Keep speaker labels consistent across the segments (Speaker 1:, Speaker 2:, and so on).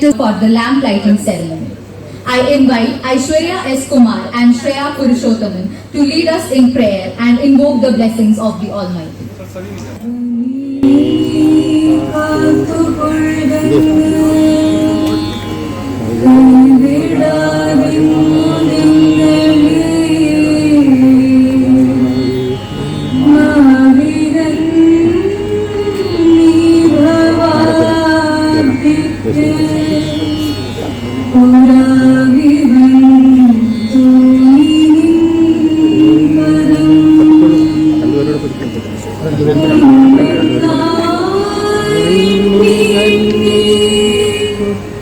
Speaker 1: Us for the lamp lighting ceremony. I invite Aishwarya S. Kumar and Shreya Purushothaman to lead us in prayer and invoke the blessings of the Almighty.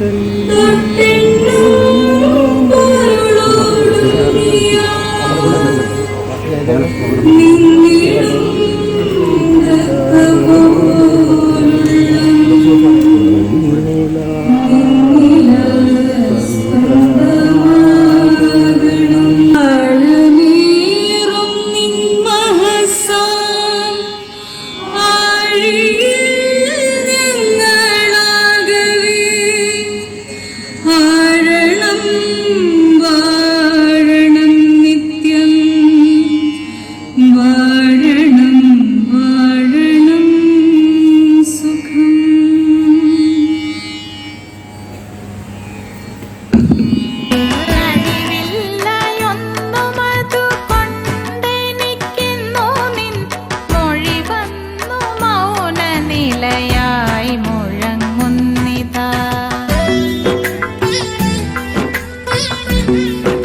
Speaker 2: 跟。Thank you.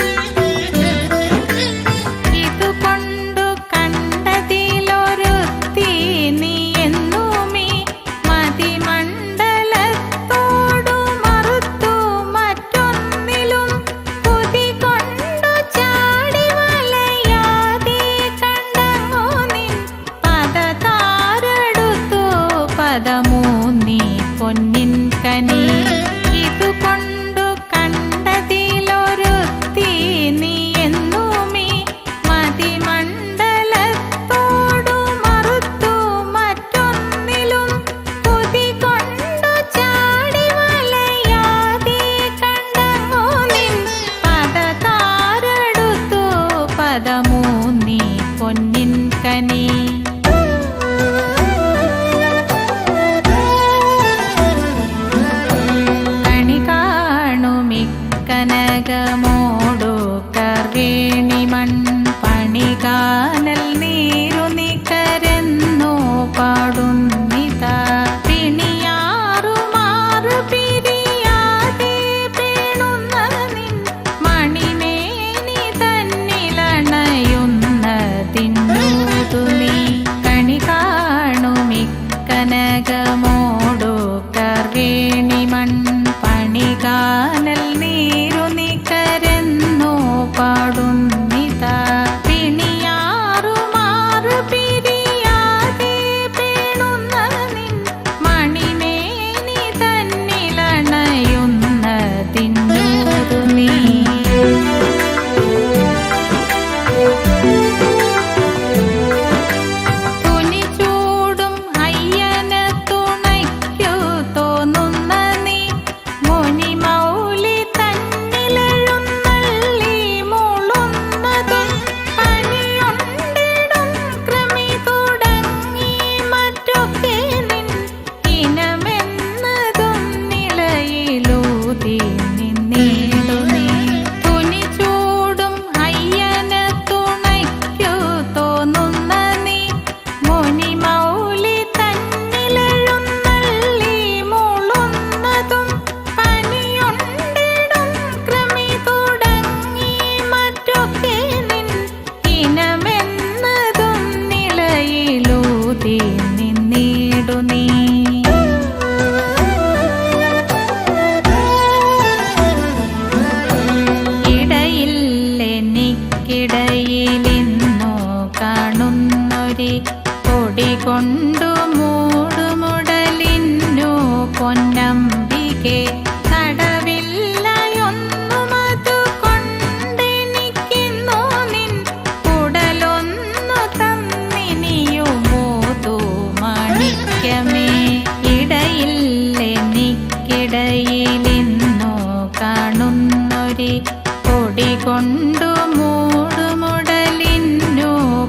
Speaker 2: പൊടി കൊടികൊണ്ടു മൂടുമുടലിന്നു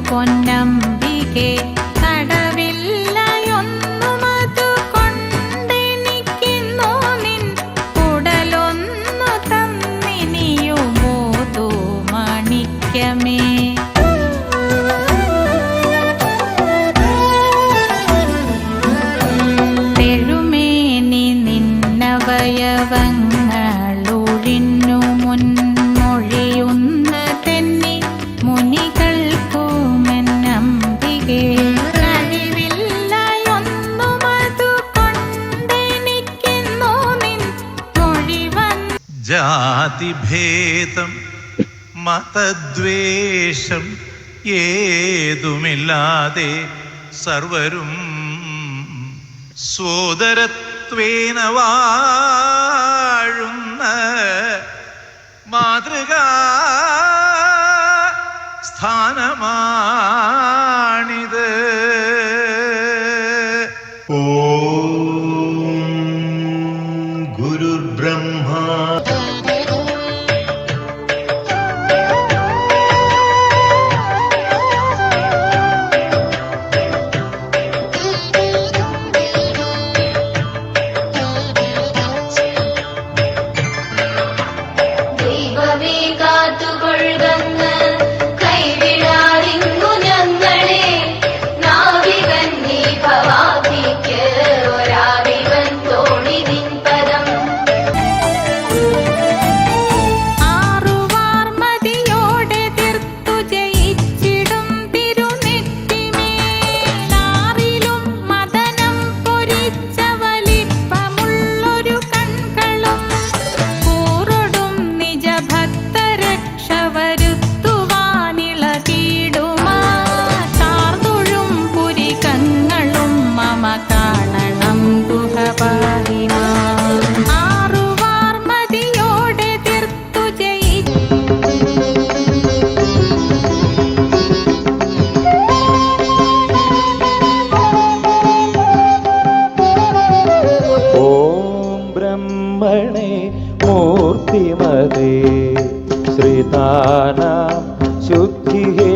Speaker 2: പൊന്നമ്പികേ.
Speaker 1: ജാതിഭേദം മതദ്വേഷം ഏതുമില്ലാതെ സർവരും സോദരത്വേന വാഴുന്ന മാതൃകാ സ്ഥാനമാണിത്
Speaker 3: चेतानां शुद्धिहेतवे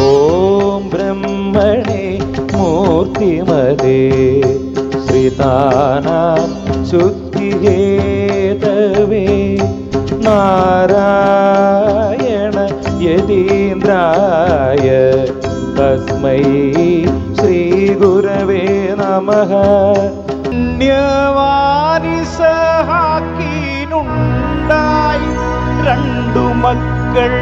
Speaker 3: ॐ ब्रह्मणे मूर्तिमदे श्रितानां शुद्धिहेतवे नारायण यतीन्द्राय तस्मै श्रीगुरवे नमः न्यवारिसहाकीनुण्ड പുണ്യവാരിസഹാക്കിനുണ്ടായി രണ്ടു മക്കൾ.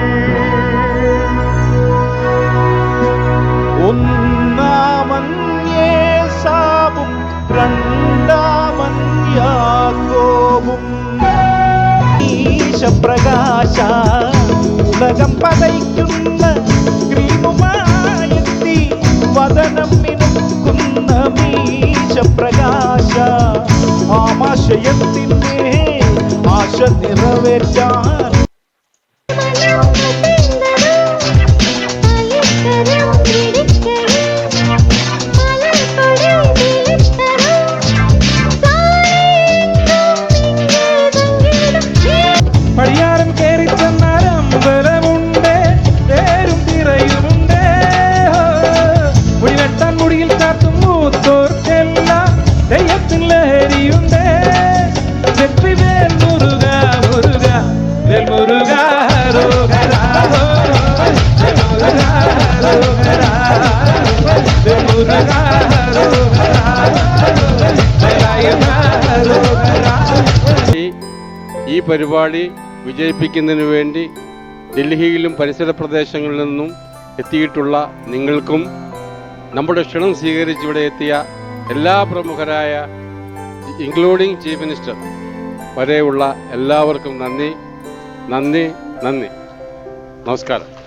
Speaker 3: ഒന്നാമൻ യേസാവും രണ്ടാമൻ യാക്കോബും ഈശപ്രകാശ ഉലകം പതയ്ക്കുന്ന ക്രീമുമായെത്തി വതനം മിനുക്കുന്ന മീശപ്രകാശ ആമാശയത്തിന്റെ शत
Speaker 4: रवे चार പരിപാടി വിജയിപ്പിക്കുന്നതിന് വേണ്ടി ഡൽഹിയിലും പരിസര പ്രദേശങ്ങളിൽ നിന്നും എത്തിയിട്ടുള്ള നിങ്ങൾക്കും നമ്മുടെ ക്ഷണം സ്വീകരിച്ച് ഇവിടെ എത്തിയ എല്ലാ പ്രമുഖരായ ഇൻക്ലൂഡിംഗ് ചീഫ് മിനിസ്റ്റർ വരെയുള്ള എല്ലാവർക്കും നന്ദി. നന്ദി നന്ദി. നമസ്കാരം.